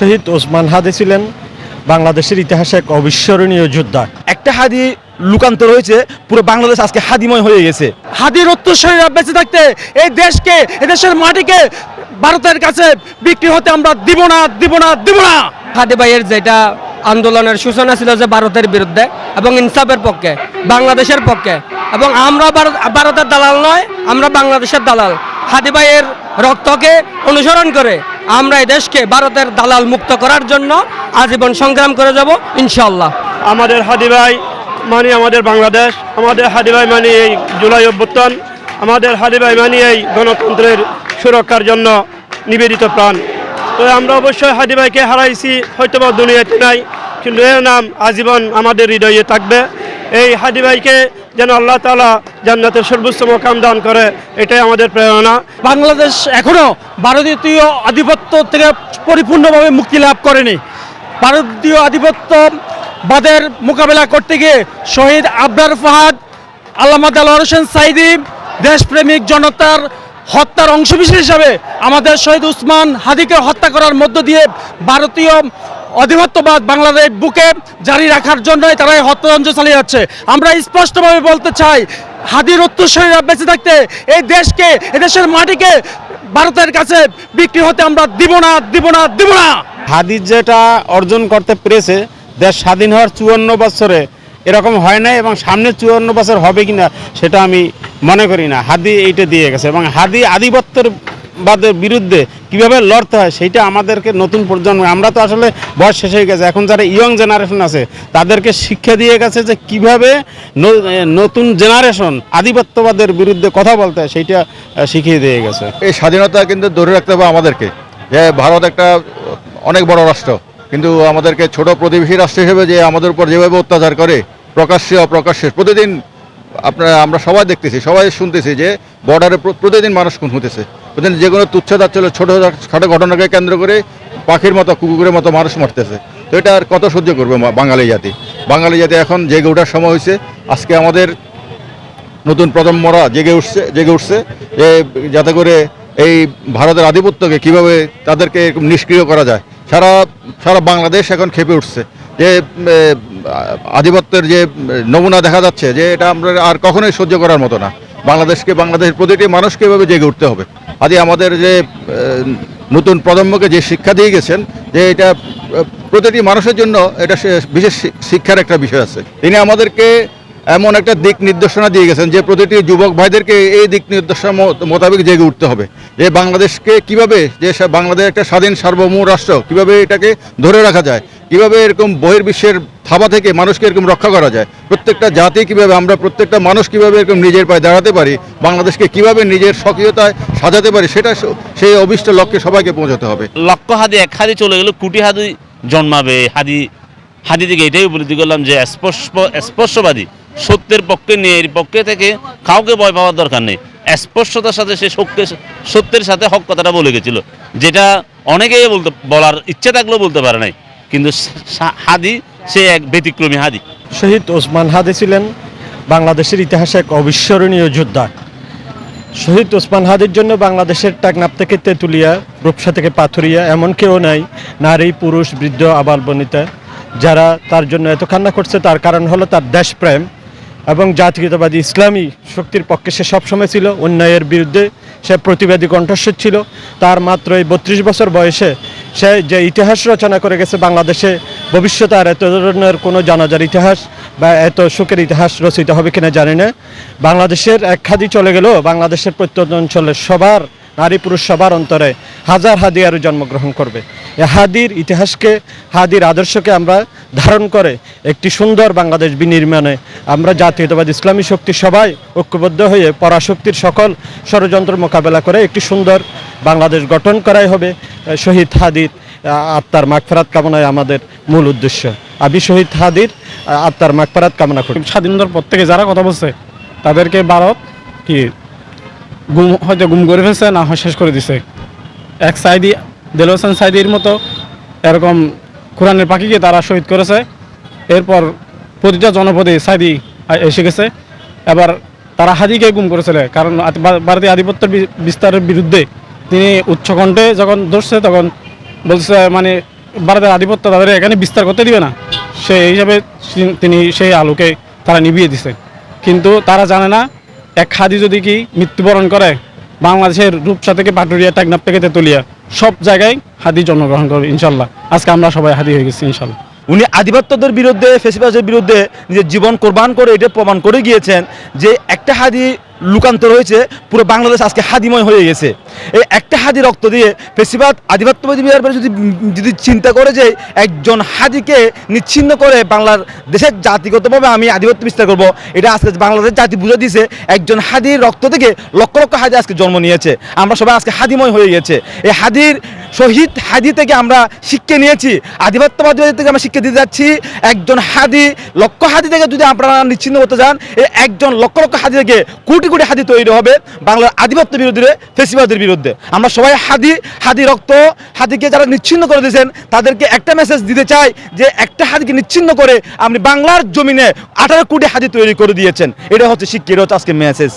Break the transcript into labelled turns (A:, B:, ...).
A: শহীদ ওসমান হাদি ছিলেন বাংলাদেশের ইতিহাসে এক অবিস্মরণীয় যোদ্ধা।
B: একটা হাদি লুকান্তর হয়েছে পুরো বাংলাদেশ আজকে হাদিময় হয়ে গেছে।
C: হাদির উত্তরসূরিরা বেঁচে থাকতে এই দেশকে এই দেশের মাটিকে ভারতের কাছে বিক্রি হতে আমরা দিব না দিব না দিব না।
D: হাদি ভাইয়ের যেটা আন্দোলনের সূচনা ছিল যে ভারতের বিরুদ্ধে এবং ইনসাফের পক্ষে বাংলাদেশের পক্ষে এবং আমরা ভারত- ভারতের দালাল নয় আমরা বাংলাদেশের দালাল। হাদি ভাইয়ের রক্তকে অনুসরণ করে আমরা এই দেশকে ভারতের দালাল মুক্ত করার জন্য আজীবন সংগ্রাম করে যাব ইনশাল্লাহ
E: আমাদের হাদি ভাই মানে আমাদের বাংলাদেশ, আমাদের হাদি ভাই মানে এই জুলাই অভ্যুত্থান, আমাদের হাদি ভাই মানে এই গণতন্ত্রের সুরক্ষার জন্য নিবেদিত প্রাণ। তো আমরা অবশ্যই হাদি ভাইকে হারাইছি হয়তো বা দুনিয়াতে নাই, কিন্তু এর নাম আজীবন আমাদের হৃদয়ে থাকবে। এই হাদি ভাইকে যেন আল্লাহ তালা জান্নাতের সর্বোচ্চ মোকাম দান করে, এটাই আমাদের প্রেরণা।
C: বাংলাদেশ এখনও ভারতীয় আধিপত্য থেকে পরিপূর্ণভাবে মুক্তি লাভ করেনি। ভারতীয় আধিপত্য বাদের মোকাবেলা করতে গিয়ে শহীদ আবরার ফাহাদ, আল্লামা দেলোয়ার হোসেন সাইদি, দেশপ্রেমিক জনতার হত্যার অংশবিশেষ হিসাবে আমাদের শহীদ উসমান হাদিকে হত্যা করার মধ্য দিয়ে ভারতীয় অধিপত্যবাদ বাংলাদেশ বুকে জারি রাখার জন্যই তারা এই হত্যাযন্ত্র চালিয়ে যাচ্ছে। আমরা স্পষ্টভাবে বলতে চাই, হাদির উত্তরসূরিরা বেঁচে থাকতে এই দেশকে এদেশের মাটিকে ভারতের কাছে বিক্রি হতে আমরা দিব না দিব না দিব না।
F: হাদিস যেটা অর্জন করতে পেরেছে, দেশ স্বাধীন হওয়ার চুয়ান্ন বছরে এরকম হয় না এবং সামনে চুয়ান্ন বছর হবে কিনা সেটা আমি মনে করি না। হাদি এইটা দিয়ে গেছে এবং হাদি আধিপত্যের বাদের বিরুদ্ধে কীভাবে লড়তে হয় সেইটা আমাদেরকে নতুন প্রজন্ম, আমরা তো আসলে বয়স শেষ হয়ে গেছে, এখন যারা ইয়ং জেনারেশন আছে, তাদেরকে শিক্ষা দিয়ে গেছে যে কীভাবে নতুন জেনারেশন আধিপত্যবাদের বিরুদ্ধে কথা বলতে হয়, সেইটা শিখিয়ে দিয়ে গেছে।
G: এই স্বাধীনতা কিন্তু ধরে রাখতে হবে আমাদেরকে, যে ভারত একটা অনেক বড় রাষ্ট্র, কিন্তু আমাদেরকে ছোট প্রতিবেশী রাষ্ট্র হিসেবে যে আমাদের উপর যেভাবে অত্যাচার করে, প্রকাশ্যে অপ্রকাশ্যে, প্রতিদিন আপনারা, আমরা সবাই দেখতেছি, সবাই শুনতেছি যে বর্ডারে প্রতিদিন মানুষ খুন হতেছে প্রতিদিন যে কোনো তুচ্ছতাচ্ছল্য ছোটো খাটো ঘটনাকে কেন্দ্র করে পাখির মতো, কুকুরের মতো মানুষ মরতেছে। তো এটা আর কত সহ্য করবে বাঙালি জাতি? বাঙালি জাতি এখন জেগে ওঠার সময় হয়েছে। আজকে আমাদের নতুন প্রজন্মরা জেগে উঠছে জেগে উঠছে। যে যাতে করে এই ভারতের আধিপত্যকে কীভাবে তাদেরকে নিষ্ক্রিয় করা যায়। সারা সারা বাংলাদেশ এখন খেপে উঠছে। যে আধিপত্যের যে নমুনা দেখা যাচ্ছে যে এটা আমরা আর কখনোই সহ্য করার মতো না। বাংলাদেশকে, বাংলাদেশের প্রতিটি মানুষকে এভাবে জেগে উঠতে হবে। আদি আমাদের যে নতুন প্রজন্মকে যে শিক্ষা দিয়ে গেছেন, যে এটা প্রতিটি মানুষের জন্য এটা বিশেষ শিক্ষার একটা বিষয় আছে। তিনি আমাদেরকে এমন একটা দিক নির্দেশনা দিয়ে গেছেন যে প্রতিটি যুবক ভাইদেরকে এই দিক নির্দেশনা মোতাবেক জেগে উঠতে হবে। যে বাংলাদেশকে কীভাবে, যে বাংলাদেশ একটা স্বাধীন সার্বভৌম রাষ্ট্র, কীভাবে এটাকে ধরে রাখা যায় কীভাবে এরকম বহির্বিশ্বের থাবা থেকে মানুষকে এরকম রক্ষা করা যায়? প্রত্যেকটা জাতি কীভাবে আমরা প্রত্যেকটা মানুষ কীভাবে এরকম নিজের পায়ে দাঁড়াতে পারি? বাংলাদেশকে কীভাবে নিজের সক্রিয়তায় সাজাতে পারি? সেটা সেই অভিষ্ট লক্ষ্যে সবাইকে পৌঁছাতে হবে।
H: লক্ষ হাদি এক হাদি চলে গেল, কুটি হাদি জন্মাবে। হাদি হাদি থেকে এটাই উপলব্ধি করলাম যে স্পর্শবাদী সত্যের পক্ষে, ন্যায়ের পক্ষে থেকে কাউকে ভয় পাওয়ার দরকার নেই। স্পষ্টতার সাথে সে সত্যের সত্যের সাথে হক কথাটা বলে গেছিল। যেটা অনেকেই বলতে বলার ইচ্ছে থাকলেও বলতে পারে নাই। কিন্তু হাদি, সে এক ব্যতিক্রমী হাদি।
A: শহীদ ওসমান হাদি ছিলেন বাংলাদেশের ইতিহাসে এক অবিস্মরণীয় যোদ্ধা। শহীদ ওসমান হাদির জন্য বাংলাদেশের টাকনাপ থেকে তেঁতুলিয়া, রূপসা থেকে পাথুরিয়া, এমন কেউ নাই, নারী, পুরুষ, বৃদ্ধ, আবাল বনিতা, যারা তার জন্য এত কান্না করছে, তার কারণ হলো তার দেশপ্রেম। এবং জাতীয়তাবাদী ইসলামী শক্তির পক্ষে সে সবসময় ছিল, অন্যায়ের বিরুদ্ধে সে প্রতিবাদী কণ্ঠস্বর ছিল। তার মাত্র এই বত্রিশ বছর বয়সে সে যে ইতিহাস রচনা করে গেছে বাংলাদেশে, ভবিষ্যতে আর এত ধরনের কোনো জানাজার ইতিহাস বা এত শোকের ইতিহাস রচিত হবে কিনা জানি না। বাংলাদেশের এক খাদি চলে গেলেও বাংলাদেশের প্রত্যন্ত অঞ্চলের সবার, নারী পুরুষ সবার অন্তরে হাজার হাদি আরও জন্মগ্রহণ করবে। এ হাদির ইতিহাসকে, হাদির আদর্শকে আমরা ধারণ করে একটি সুন্দর বাংলাদেশ বিনির্মাণে। আমরা জাতীয়তাবাদ ইসলামী শক্তি সবাই ঐক্যবদ্ধ হয়ে পরাশক্তির সকল ষড়যন্ত্র মোকাবেলা করে একটি সুন্দর বাংলাদেশ গঠন করাই হবে। শহীদ হাদির আত্মার মাগফেরাত কামনায় আমাদের মূল উদ্দেশ্য। আমি শহীদ হাদির আত্মার মাগফেরাত কামনা করি।
I: স্বাধীনতার পর থেকে যারা কথা বলছে, তাদেরকে ভারত কি গুম, হয়তো গুম করে ফেলছে, না হয় শেষ করে দিছে। এক সাইদি দেলোসান সাইদির মতো এরকম কোরআনের পাখিকে তারা শহীদ করেছে। এরপর প্রতিটা জনপদে সাইদি এসে গেছে। এবার তারা হাদিকে গুম করেছিল, কারণ ভারতীয় আধিপত্য বিস্তারের বিরুদ্ধে তিনি উচ্চকণ্ঠে যখন ধরছে, তখন বলছে মানে ভারতের আধিপত্য তাদের এখানে বিস্তার করতে দিবে না। সেই হিসাবে তিনি সেই আলোকে তারা নিভিয়ে দিছে। কিন্তু তারা জানে না, এক হাদি যদি কি মৃত্যুবরণ করে বাংলাদেশের রূপসা থেকে পাটুরিয়া টাকনাপ থেকে তেতুলিয়া, সব জায়গায় হাদি জন্মগ্রহণ করবে ইনশাল্লাহ। আজকে আমরা সবাই হাদি হয়ে গেছি ইনশাল্লাহ।
B: উনি আধিপত্যদের বিরুদ্ধে ফেসিবাসের বিরুদ্ধে নিজের জীবন কোরবান করে এটা প্রমাণ করে গিয়েছেন যে একটা হাদি লুকান্তর হয়েছে পুরো বাংলাদেশ আজকে হাদিময় হয়ে গেছে। এই একটা হাদি রক্ত দিয়ে ফেসিবাদ, আধিপত্যবাদী বিহার যদি যদি চিন্তা করে যে একজন হাদিকে নিচ্ছিন্ন করে বাংলার দেশের জাতিগতভাবে আমি আধিপত্য বিস্তার করব, এটা আজকে বাংলাদেশ জাতি বুঝে দিয়েছে একজন হাদির রক্ত থেকে লক্ষ লক্ষ হাদি আজকে জন্ম নিয়েছে। আমরা সবাই আজকে হাদিময় হয়ে গেছে। এই হাদির শহীদ হাদি থেকে আমরা শিক্ষা নিয়েছি, আধিপত্যবাদী থেকে আমরা শিক্ষা দিতে যাচ্ছি। একজন হাদি লক্ষ হাদি থেকে যদি আপনারা নিচ্ছিন্ন করতে যান, এই একজন লক্ষ লক্ষ হাদি থেকে কোটি কোটি হাদি তৈরি হবে বাংলার আধিপত্য বিরোধীরা, ফেসিবাদের বিরুদ্ধে। আমরা সবাই হাদি হাদি রক্ত, হাদিকে যারা নিচ্ছিন্ন করে দিয়েছেন, তাদেরকে একটা মেসেজ দিতে চাই যে একটা হাদিকে নিচ্ছিন্ন করে আপনি বাংলার জমিনে আঠারো কোটি হাদি তৈরি করে দিয়েছেন। এটা হচ্ছে শিক্ষিত আজকে মেসেজ